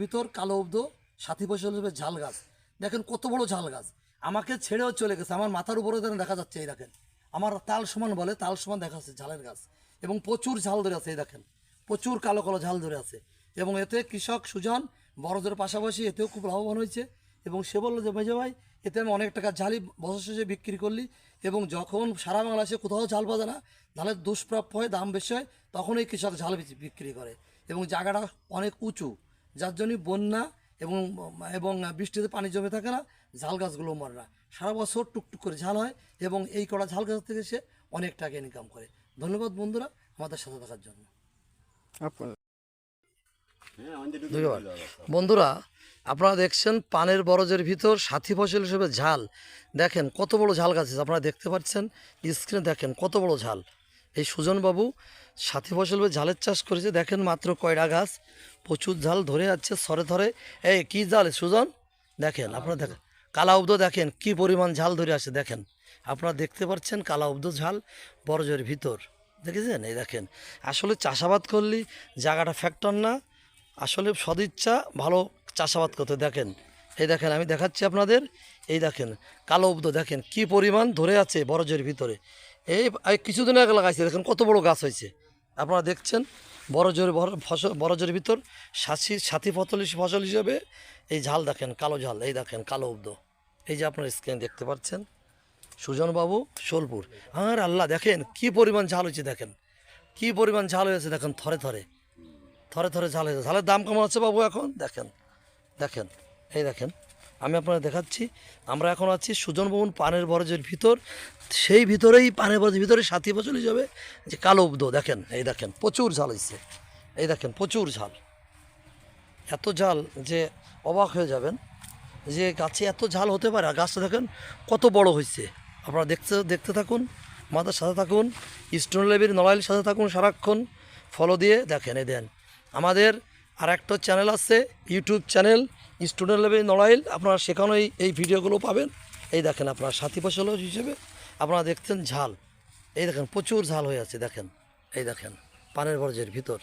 ভিতর কালো অব্দ, সাথী ফসল হিসেবে ঝাল গাছ। দেখেন কত বড় ঝাল গাছ। আমাকে ছেড়েও চলে গেছে। আমার মাথার উপরে দেখা যাচ্ছে, এই দেখেন। আমার তাল সমান বলে, তাল সমান দেখা যাচ্ছে ঝালের গাছ। এবং প্রচুর ঝাল ধরে আছে, এই দেখেন। প্রচুর কালো কালো ঝাল ধরে আছে। এবং এতে কৃষক সুজন বড়দের পাশাপাশি এতেও খুব লাভবান হয়েছে। এবং সে বলল যে, মেজে ভাই, এতে আমি অনেক টাকা ঝালই বছর শেষে বিক্রি করলি। এবং যখন সারা বাংলাদেশে কোথাও ঝাল পাওয়া না, ধানের দুষ্প্রাপ্য হয়, দাম বেশি হয় তখন এই কৃষক ঝাল বিক্রি করে। এবং জায়গাটা অনেক উঁচু। যার জন্য বন্যা এবং এবং বৃষ্টিতে পানি জমে থাকে না ঝাল গাছগুলো মরে না। সারা বছর টুকটুক করে ঝাল হয় এবং এই কড়া ঝাল গাছ থেকে সে অনেক টাকা ইনকাম করে। ধন্যবাদ বন্ধুরা আমাদের সাথে থাকার জন্য। ধন্যবাদ। বন্ধুরা আপনারা দেখছেন পানের বরজের ভিতর সাথী ফসল হিসেবে ঝাল। দেখেন কত বড় ঝাল গাছ আছে আপনারা দেখতে পাচ্ছেন। স্ক্রিনে দেখেন কত বড় ঝাল। এই সুজনবাবু সাথী ফসল ঝালের চাষ করেছে। দেখেন মাত্র কয়টা গাছ? প্রচুর ঝাল ধরে যাচ্ছে সরে ধরে। এই কী জাল সুজন? দেখেন আপনারা দেখেন। কালা উব্দ দেখেন কি পরিমাণ ঝাল ধরে আছে দেখেন। আপনারা দেখতে পাচ্ছেন কালা উব্দ ঝাল বরজের ভিতর। দেখেছেন? এই দেখেন। আসলে চাষাবাদ করলে জায়গাটা ফ্যাক্টর না। আসলে সদিচ্ছা ভালো চাষাবাদ করতে দেখেন। এই দেখেন আমি দেখাচ্ছি আপনাদের। এই দেখেন কালো উব্দ দেখেন কি পরিমাণ ধরে আছে বরজের ভিতরে। এই এই কিছুদিন আগে লাগাইছে দেখেন কত বড় গাছ হয়েছে। আপনারা দেখছেন বড় ফসল বড়জোর ভিতর সাথী সাথী ফসল ফসল হিসেবে এই ঝাল দেখেন, কালো ঝাল, এই দেখেন, কালো উব্দ এই যে আপনার স্ক্রিন দেখতে পাচ্ছেন, সুজনবাবু, সোলপুর। আর আল্লাহ, দেখেন কি পরিমাণ ঝাল হয়েছে, দেখেন। কি পরিমাণ ঝাল হয়েছে, দেখেন, থরে থরে। থরে থরে ঝাল হয়েছে। ঝালের দাম কেমন আছে বাবু এখন? দেখেন দেখেন, এই দেখেন। আমি আপনারা দেখাচ্ছি। আমরা এখন আছি সুজন ভবন পানের বরজের ভিতর। সেই ভিতরেই পানের বরজের ভিতরে সাথী ফসল হিসাবে যে কালো উব্দ, দেখেন, এই দেখেন, প্রচুর ঝাল হয়েছে এই দেখেন, প্রচুর ঝাল। এত ঝাল যে অবাক হয়ে যাবেন যে গাছে এত ঝাল হতে পারে। আর গাছটা দেখেন, কত বড় হয়েছে আপনারা দেখতে দেখতে থাকুন আমাদের সাথে থাকুন, স্টোন লেবির নড়াইল সাথে থাকুন সারাক্ষণ। ফলো দিয়ে দেখেন এ দেন। আমাদের আর একটা চ্যানেল আছে, YouTube channel student level Narail, আপনারা সেখানেই এই ভিডিওগুলো পাবেন। এই দেখেন আপনার সাথী ফসল হিসেবে আপনারা দেখছেন ঝাল। এই দেখেন প্রচুর ঝাল হয়ে আছে, দেখেন। এই দেখেন, পানের বর্জের ভিতর।